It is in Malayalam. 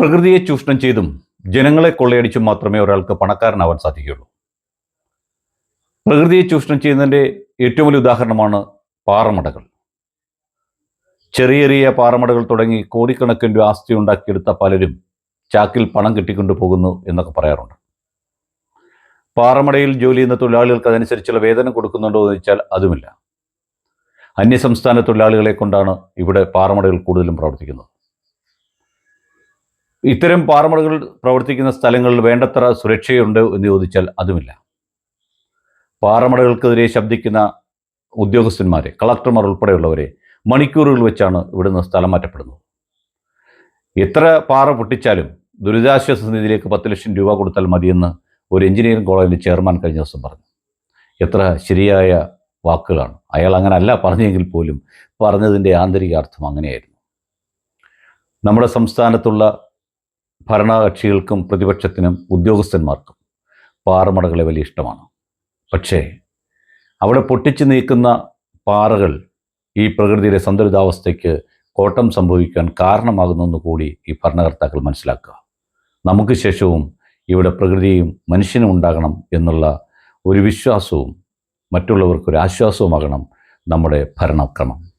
പ്രകൃതിയെ ചൂഷണം ചെയ്തും ജനങ്ങളെ കൊള്ളയടിച്ചും മാത്രമേ ഒരാൾക്ക് പണക്കാരനാവാൻ സാധിക്കുകയുള്ളൂ. പ്രകൃതിയെ ചൂഷണം ചെയ്യുന്നതിന്റെ ഏറ്റവും വലിയ ഉദാഹരണമാണ് പാറമടകൾ. ചെറിയ ചെറിയ പാറമടകൾ തുടങ്ങി കോടിക്കണക്കിന് രൂപ ആസ്തി ഉണ്ടാക്കിയെടുത്ത പലരും ചാക്കിൽ പണം കിട്ടിക്കൊണ്ടു പോകുന്നു എന്നൊക്കെ പറയാറുണ്ട്. പാറമടയിൽ ജോലി ചെയ്യുന്ന തൊഴിലാളികൾക്ക് അതനുസരിച്ചുള്ള വേതനം കൊടുക്കുന്നുണ്ടോ എന്ന് ചോദിച്ചാൽ അതുമില്ല. അന്യസംസ്ഥാന തൊഴിലാളികളെ കൊണ്ടാണ് ഇവിടെ പാറമടകൾ കൂടുതലും പ്രവർത്തിക്കുന്നത്. ഇത്തരം പാറമടകൾ പ്രവർത്തിക്കുന്ന സ്ഥലങ്ങളിൽ വേണ്ടത്ര സുരക്ഷയുണ്ട് എന്ന് ചോദിച്ചാൽ അതുമില്ല. പാറമടകൾക്കെതിരെ ശബ്ദിക്കുന്ന ഉദ്യോഗസ്ഥന്മാരെ കളക്ടർമാർ ഉൾപ്പെടെയുള്ളവരെ മണിക്കൂറുകൾ വെച്ചാണ് ഇവിടുന്ന് സ്ഥലം മാറ്റപ്പെടുന്നത്. എത്ര പാറ പൊട്ടിച്ചാലും ദുരിതാശ്വാസ നിധിയിലേക്ക് പത്ത് ലക്ഷം രൂപ കൊടുത്താൽ മതിയെന്ന് ഒരു എഞ്ചിനീയറിംഗ് കോളേജിന്റെ ചെയർമാൻ കഴിഞ്ഞ ദിവസം പറഞ്ഞു. എത്ര ശരിയായ വാക്കുകളാണ്. അയാൾ അങ്ങനെ അല്ല പറഞ്ഞെങ്കിൽ പോലും പറഞ്ഞതിന്റെ ആന്തരികാർത്ഥം അങ്ങനെയായിരുന്നു. നമ്മുടെ സംസ്ഥാനത്തുള്ള ഭരണകക്ഷികൾക്കും പ്രതിപക്ഷത്തിനും ഉദ്യോഗസ്ഥന്മാർക്കും പാറമടകളെ വലിയ ഇഷ്ടമാണ്. പക്ഷേ അവിടെ പൊട്ടിച്ചു നീക്കുന്ന പാറകൾ ഈ പ്രകൃതിയുടെ സന്തുലിതാവസ്ഥയ്ക്ക് കോട്ടം സംഭവിക്കാൻ കാരണമാകുന്നെന്ന് കൂടി ഈ ഭരണകർത്താക്കൾ മനസ്സിലാക്കുക. നമുക്ക് ശേഷവും ഇവിടെ പ്രകൃതിയും മനുഷ്യനും ഉണ്ടാകണം എന്നുള്ള ഒരു വിശ്വാസവും മറ്റുള്ളവർക്കൊരു ആശ്വാസവുമാകണം നമ്മുടെ ഭരണക്രമം.